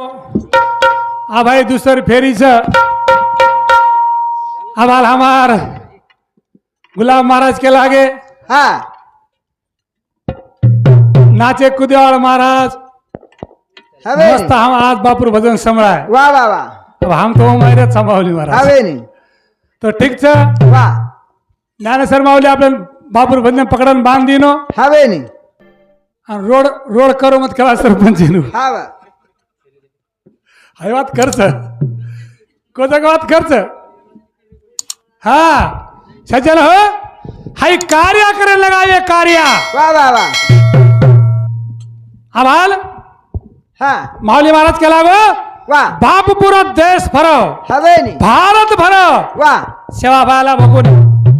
आ भाई दूसर फेरीच. आभाल हमार. गुलाब महाराज के लागे. हा. नाचे कुदेवाड़ महाराज. हवे. मस्त हम आज बापूर भजन संभळाय. वा वा वा. अब हम तो माहिती सांभाळली महाराज. हवे नी. तो ठीक छ? वा. ज्ञानेश्वर माऊली आपल्या बापूर भजन पकडून बांध दिनो. हवे नी. आणि रोड रोड करो मत केला सरपंच हा वा. हैवात खर्च. कोजगावात खर्च? हा. सचल हो. हाई कार्य करे लगा ये कार्य. आम्हाल माऊली महाराज केला गो. वा. बाप पुरा देश भरव हवे भारत भरो. वा. सेवा भायला बघून.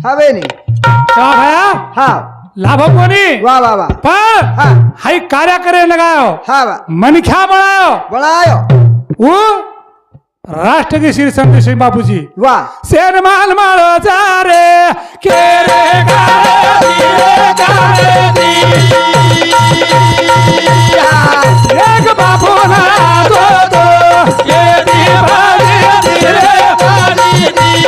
हवे सेवा भाया? हा. लाभ कोणी? वा वा वा. पण हाई कार्य करे लगायो हो. हा. वा. मनख्या बळायो. बळायो. वो राष्ट्र के श्री संत श्री बापूजी वा शेर माल मारो जा रे के रे गारे दी रे गारे दी। एक बाबू ना ये दी भारी दी रे भारी दी।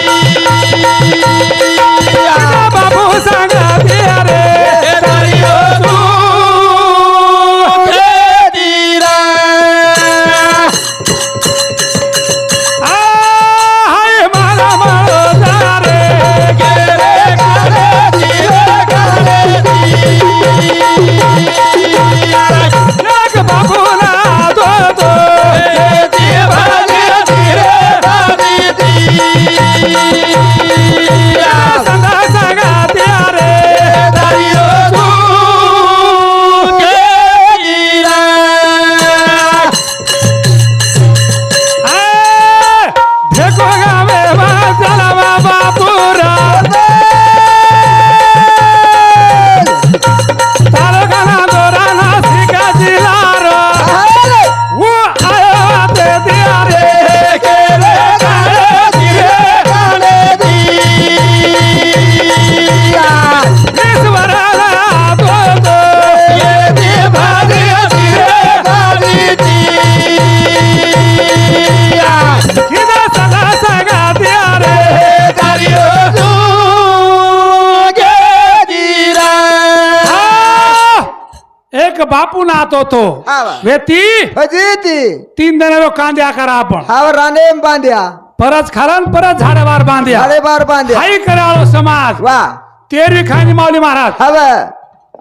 एक बापू नातो तो वा. वेती. फजिती तीन जण कांद्या करा आपण. हावर राणे बांध्या. परत खालन परत झाडेवार बांध्या. साडे बार बांध्या हाई कराळो समाज. वा. तेरवी खायनी माऊली महाराज. हव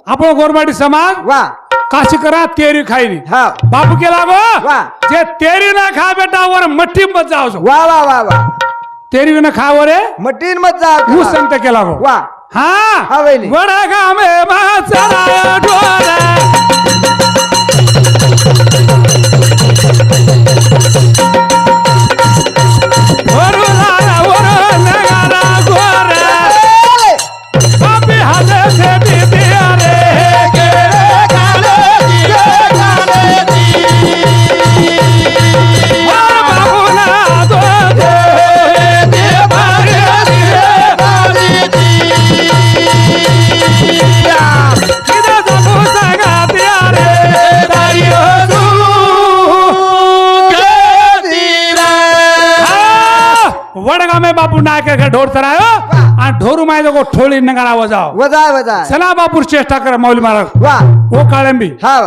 आपण गोरमाटी समाज? वा. काशी करा खायनी हा. बापू केला गो? जे तेरी ना खा बेटा वर मट्टी मत जाओ. वा वा वा वा. तेरी ना खा रे मटीन मत जा ऊ संत केला गो. वा. हा. वडा गामे माचरा डोरा में बापू ना के ढोर चरायो आणि ढोरू माय को ठोळी नगारा वजाव. वजाय वजाय. चला बापूर चेष्टा करा माऊली महाराज. वा. ओ काळंबी. हा.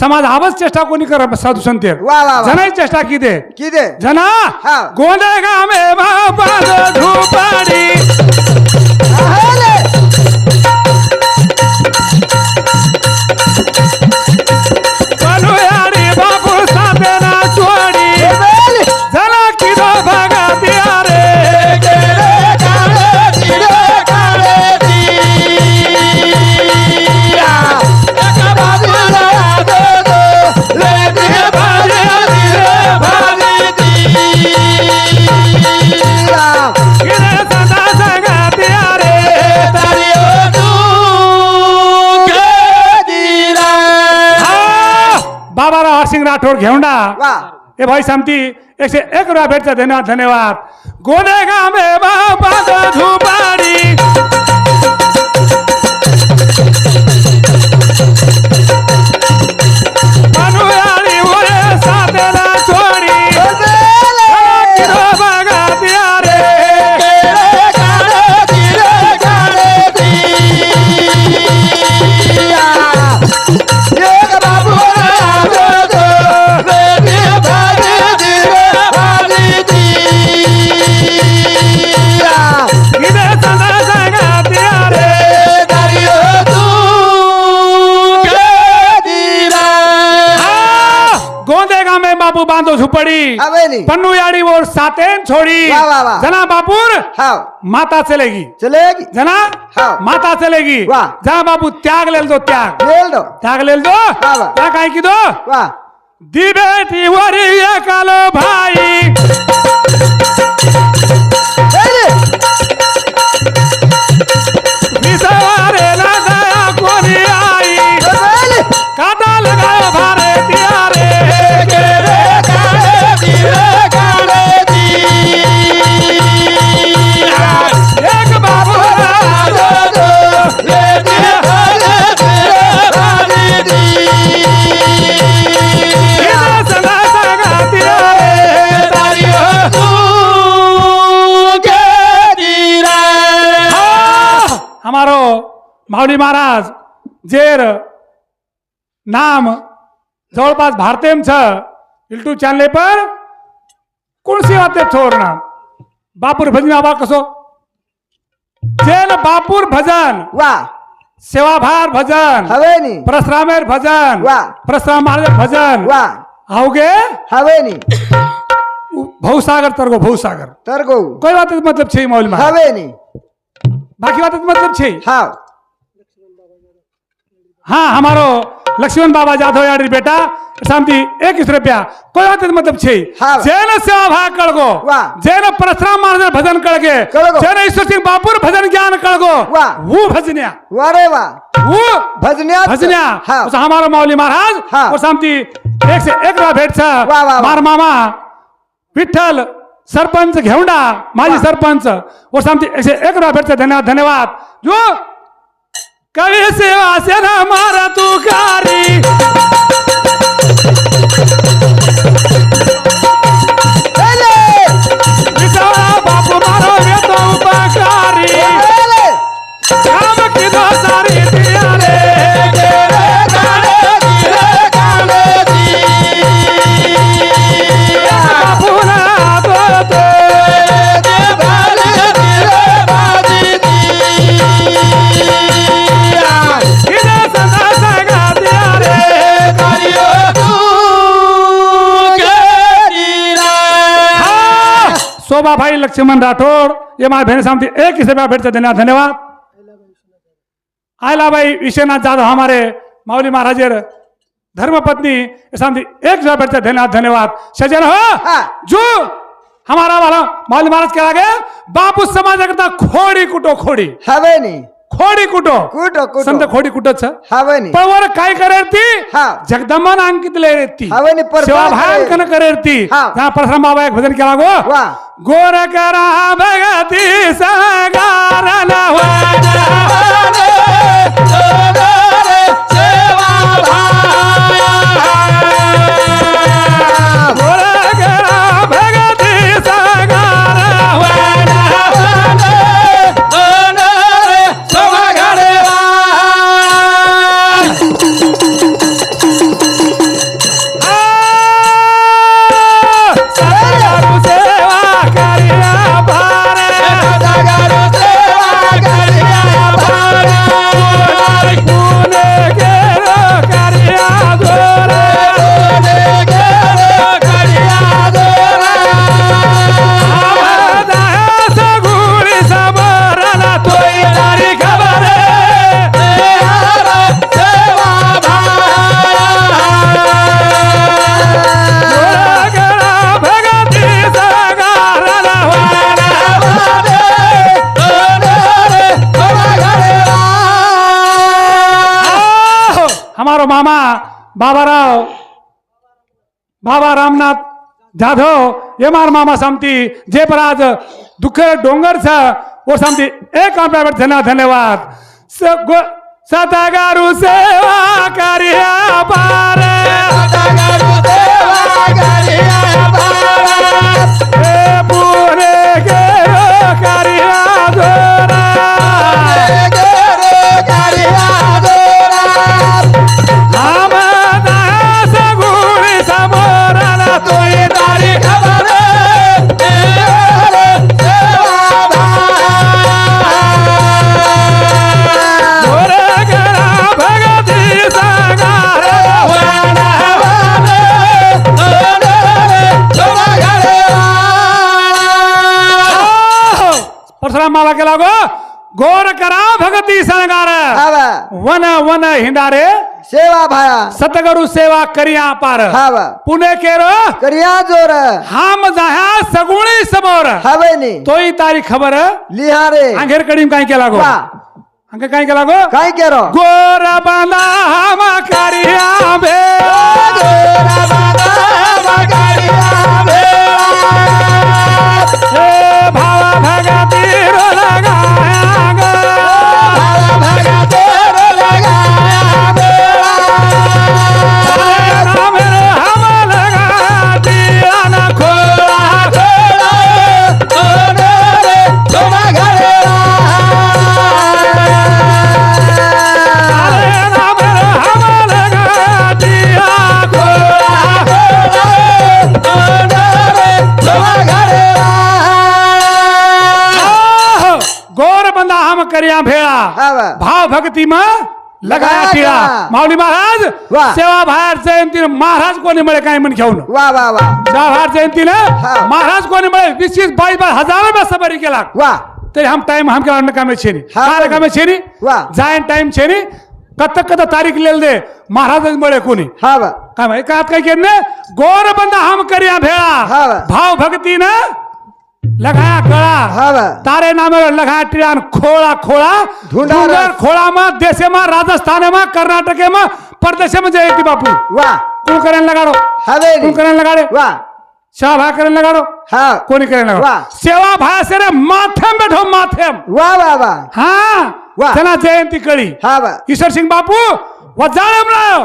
समाज आवाज चेष्टा कोणी करा साधू संते जनाई चेष्टा किती किदे जना हा. गोंडे गामे बाबा धुपाडी घेऊंडा वा. ए भाई सामती एकशे एक रुपया भेटचा धन्यवाद धन्यवाद. गोदे सातेन छोड़ी। वाह, वाह, वाह। जना बापुर हाँ माता चलेगी। चलेगी। जना हाँ। माता चलेगी। वाह। जहाँ बाबू त्याग ले दो त्याग। बोल दो। त्याग ले दो। वाह। क्या काय की दो? वाह दी बेटी वरी ये कालो भाई। महाराज जेर नाम जवळपास भारतेम छ युट्यूब चॅनल पर कोणसी वाते थोरना बापूर भजन आबा कसो? जेन बापूर भजन वाह सेवाभार भजन हवे परशुरामेर भजन वाह. परशुराम महाराज भजन. वाह आओगे हवे नहीं भवसागर तरगो भवसागर तरगो कोई बात मतलब छे मौली हवे बाकी बात मतलब छे. हाँ हाँ हमारो लक्ष्मण बाबा जाधव यारी बेटा शांति एक रुपया कोई बात मतलब छे हाँ। जैन सेवा वाह। जैन परशुराम महाराज भजन कळगो। जैन ईश्वर सिंह बापूर भजन ज्ञान वाह। वो भजन्या वारे वाह वो भजन्या भजन्या हाँ उस हमारो माऊली महाराज हाँ। और शांति एक से एक रुपया भेट वाह. मार मामा विठ्ठल सरपंच घेवंडा माजी. सरपंच और शांति एक से एक रुपया भेटছে धन्यवाद धन्यवाद जो कवी सेवा सेना मारा तू कारी भाई लक्ष्मण राठोड ये माझ्या बहिणी सांगते एक ही रुपया भेटते धन्यवाद। धन्यवाद आयलाबाई विश्वनाथ जाधव हमारे माऊली महाराजेर धर्मपत्नी सांगते एक रुपया भेटते धन्यवाद धन्यवाद। सजन हो। जो हमारा वाला माऊली महाराज कह गए बापू समाज करता खोडी कुटो खोडी। हवे नहीं। खोडी कुटो कुटो संत खोडी कुटच हवे नहीं पण वर काय करेर ती हाँ. जगदंबन अंकित ले ती करेर ती हाँ. परशुराम बाबा एक भजन केला गो. वाह गोर करा भगती सगारण बाबाराव बाबा रामनाथ जाधव ये मार मामा सामती जे पर डोंगर छ वो सामती एक रुपया धन्यवाद धन्यवाद. स गो सतगारू सेवा करिया पारे. ए केला गो गोर करा भगती संगार हावा वन वन हिंडारे। सेवा भाया। सतगुरु सेवा करिया पार। हावा पुणे केरो। करिया जोर। हाम जाह्या सगुणी समोर हवे नी। तोही तारी खबर। लिहारे। अंगेर कडीम काय केला गो अंग काय केला गो काय केरो। गोर बांधा हम करिया बे हे भावा भगती। रो लगाया करिया हावा भाव भक्ति में लगाया टिळा टिळा. माऊली महाराज वाह. सेवा बाहेर जयंती महाराज कोणी मिळे काय म्हण घेऊन वा वा वा सेवा बाहेर जयंतीला हा. महाराज कोणी मिळे वीस वीस बाईस बाईस हजारो में सबरी केला वा तरी हम टाइम हम केला नकामे छेनी? हा. काय नकामे छेनी? वाह. जायन टाइम छेनी? कत कत तारीख लेल दे महाराज मिळे कोणी हावा काय माहिती का काय केने गोर बंदा हम करिया हा. भेड़ा भाव भक्ति ने लगा गळा. हा बा. तारे नामे लगा टिड़ान खोळा खोळा. धुंडारस। खोळा मा देशे मा राजस्थान मा कर्नाटके मा परदेशे मा जयती बापू. वा. तू करेन लगाडो. तू हवेली. करेन लगाडे. वा. शाभा करेन लगाडो. हा. कोणी करेन लगाडो? वाह. सेवा भासे रे माथेम बैठो माथेम. वा वा वा. हा. वा. चला जयंती कळी. हा बा. ईश्वर सिंग बापू वजाळमला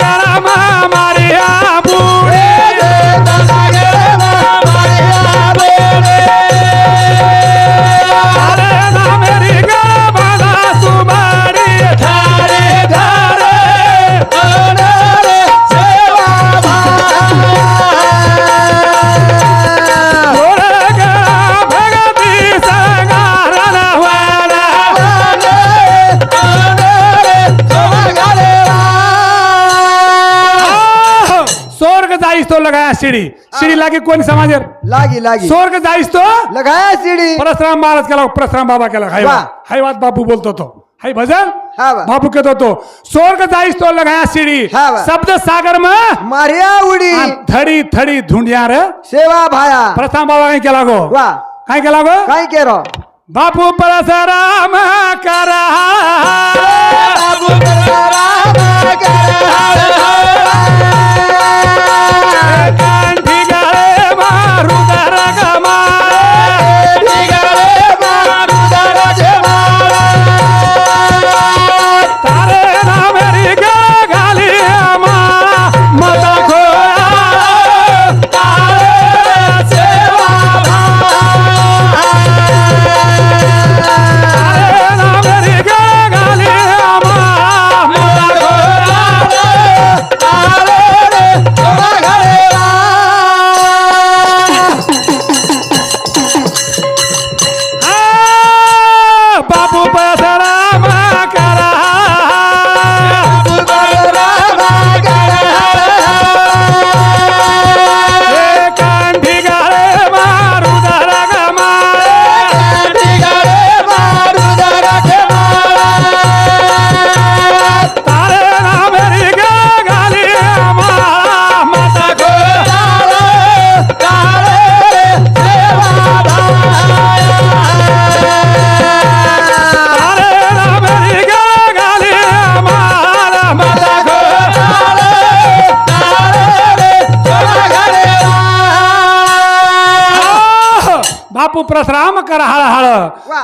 सीडी? सीडी लागे कोणी समाजेर लागी लागी. स्वर्ग जाईस तो? लगाया सीडी. परशुराम महाराज केला परशुराम बाबा केला. हाय वाह. हाय बात बापू बोलतो तो. हाय भजन? हा. बापू कहतो तो स्वर्ग जाईस तो लगाया सीडी. हा वा. शब्द सागर में? मारिया उडी. थडी थडी धुंडिया रे? सेवा भाया. परशुराम बाबा काय केला गो? वा. काय केला गो? काय केरो बापू परशुराम करा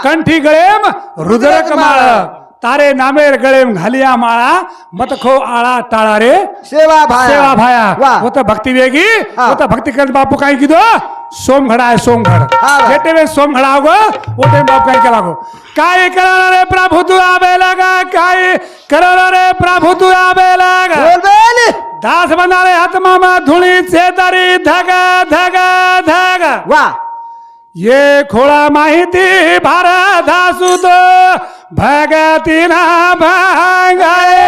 कंठी गळेम रुद्रक माळ. तारे नामेर गळेम घालिया माळा मतखो आळा टाळा रे. सेवा भाया. सेवा भाया. वा. वो तो भक्ति वेगी. वो तो भक्ति कर बापू काय कीधो? सोमघड़ा है सोमघड़. बेटे में सोमघड़ा वो टाइम बाप काय केला गो? काय करा रे प्रभु तू आबे लगा? काय करा रे प्रभु तू आबे लगा? दास बनाले हाथ मामा धुळी छेदारी धग धग धग. वा. ये खोळा माहिती भारत धासू तो भगतीना भांगाए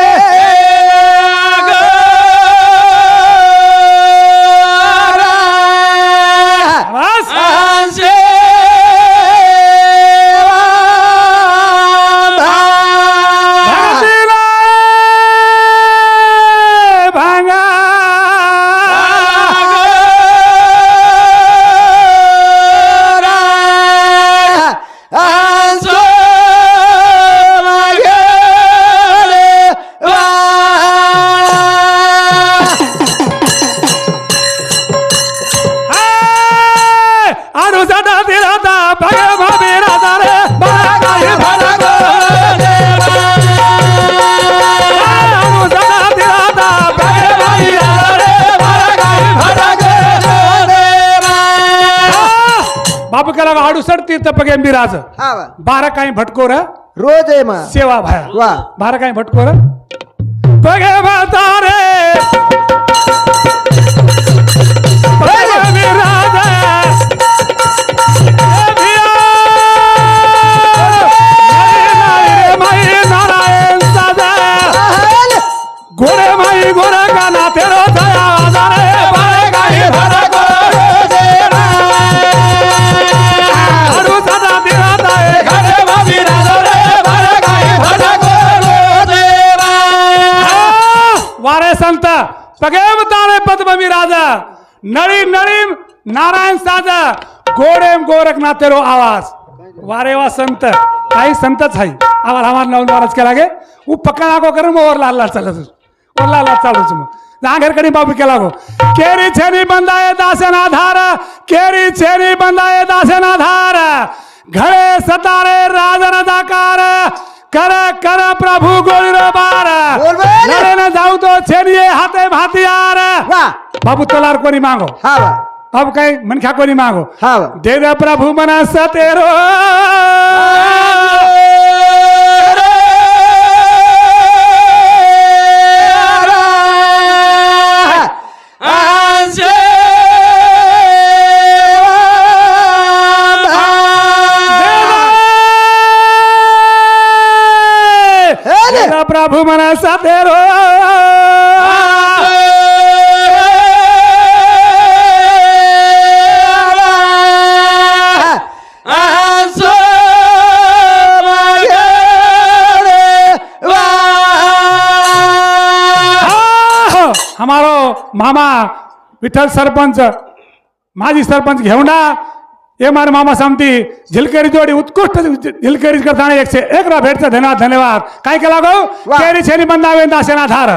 मिराज बारा काही भटकोर रोज आहे मग. सेवा भाया. वा. बारा काही भटकोर नळी नळी नारायण साजा गोडेम गोरखनाथ तेरो आवाज. वारे वा संत. काही संतच आहे आवाज आवाज लावून वारच केला गे. उ पक्का नाको करून मग वर लाल लाल चालत ओर लाल लाल चालूच मग. नांगर बाबू केला गो. केरी छेनी बंदाय दासन आधार केरी छेनी बंदाय दासन आधार घरे सतारे राजन दाकार. कर कर प्रभू गोळीरो बार बोल बोल. लड़े न जाऊ तो छेनिये हाते भातियार वा बाबू तलार कोणी मागो हा वा अब काही मनख्या कोणी मागो हा वा प्रभु मन सतेरो हमारो मामा विठ्ठल सरपंच माजी सरपंच घेवडा ये मारे मामा सामती झिलकेरी जोडी उत्कृष्ट झिलकेरी करताना एकशे एक रा भेटचं धन्यवाद धन्यवाद. काय केला गो. केरी छेनी बंदावे दासेना धार.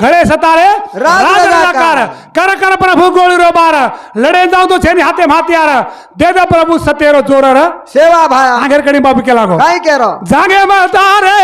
घरे सतारे राज राजराकार कर कर प्रभु गोळी रो बार. लढे जाऊ तो छेनी हाते मातियार दे दे प्रभु सतेरो जोरर. सेवा भाया. आगेर कडी बाबू केला गो. काय केरो? जागे मतारे.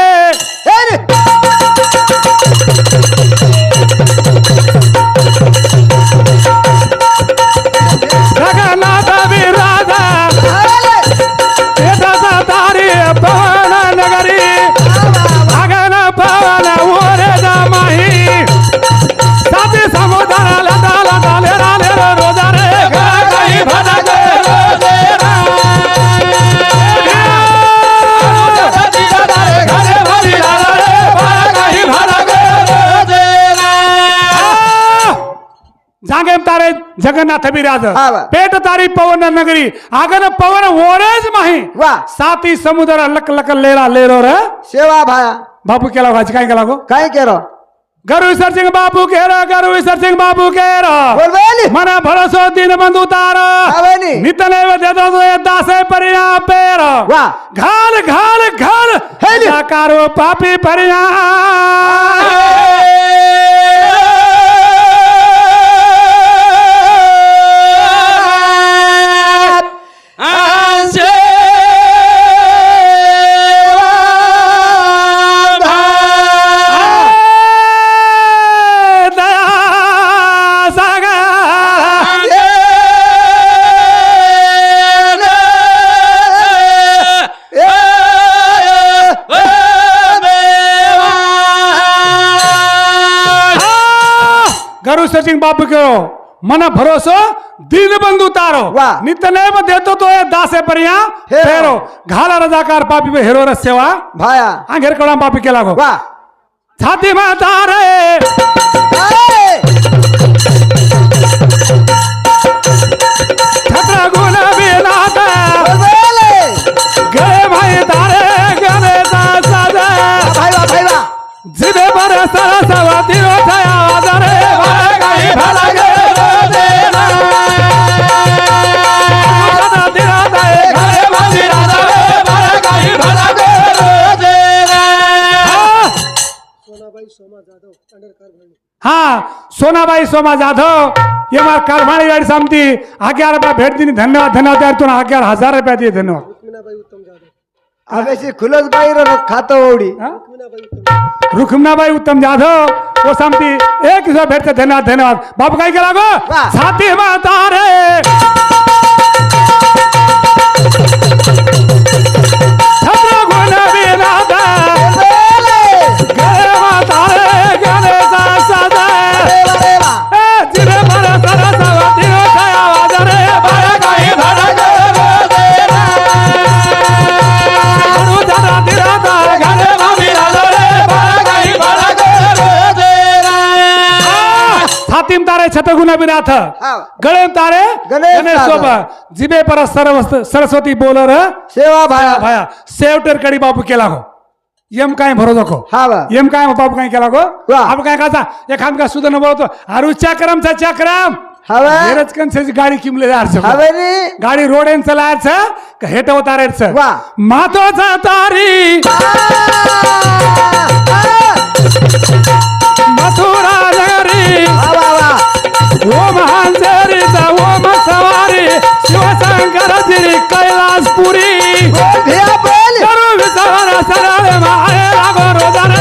वा. पेट तारी पवन नगरी। आगन पवन ओरेज माही। वा. साती समुद्र लक लक लेरा लेरो रे। सेवा भाया बापू केला वाच काय केला गो? काय केरो गरु ईश्वर सिंह बापू केरा गरु ईश्वर सिंह बापू केरा बोल बोल मन भरोसो दिन बंधु तार। आवनी नितने देतो तो ये दासे परिया पेर। वा. घाल घाल घाल। हेली. कारो पापी परिया बापू करो। मन भरोसो दिन बंधू तारो. नित्यनेम देतो तो ये दासे पर्या हेरो. फेरो। घाला रजाकार पापी बे हेरो सेवा भाया। अंगेर कडा पापी केला गो वा छाती मा तारे छत्र गुण बिनात बोल बोले। गए भाई तारे गने साजा भाई वा भाई वा जिबे पर सरस्वती रो छया आदरे भर हा सोनाबाई सोमा जाधव ये मला करमाळी वेळ संपती. आग्यार भेट दिली धन्यवाद धन्यवाद यार तुला आग्यार हजार रुपया दे धन्यवाद. अभ्यासी खुलच बाई खात ओवडी. रुखमनाबाई उत्तम जाधव वो सांगती एक दिवसा भेटते धन्यवाद धन्यवाद. बाप काय केला ग? साथी म्हातारे छतगुण अभिनाथ। गळे तारे गणेश जिबे पर सर्व सरस्वती बोलर। सेवा भाया। भाया। सेवटर कडी बापू केला हो एम काय भरो नको। एम काय बापू काय केला गो। आप काय खाचा एखाद का सुद्धा न बोलतो अरु चक्रम चा चक्रम. हेरच कंसेची गाडी किमले जायचं गाडी रोडेन चलायचं का हेट उतारायचं मातोचा तारी। मथुरा ओ मांजरीचा ओ मसवारी शिवशंकर तिरी कैलासपुरी. विचारा सरळ माहेरा बरोबर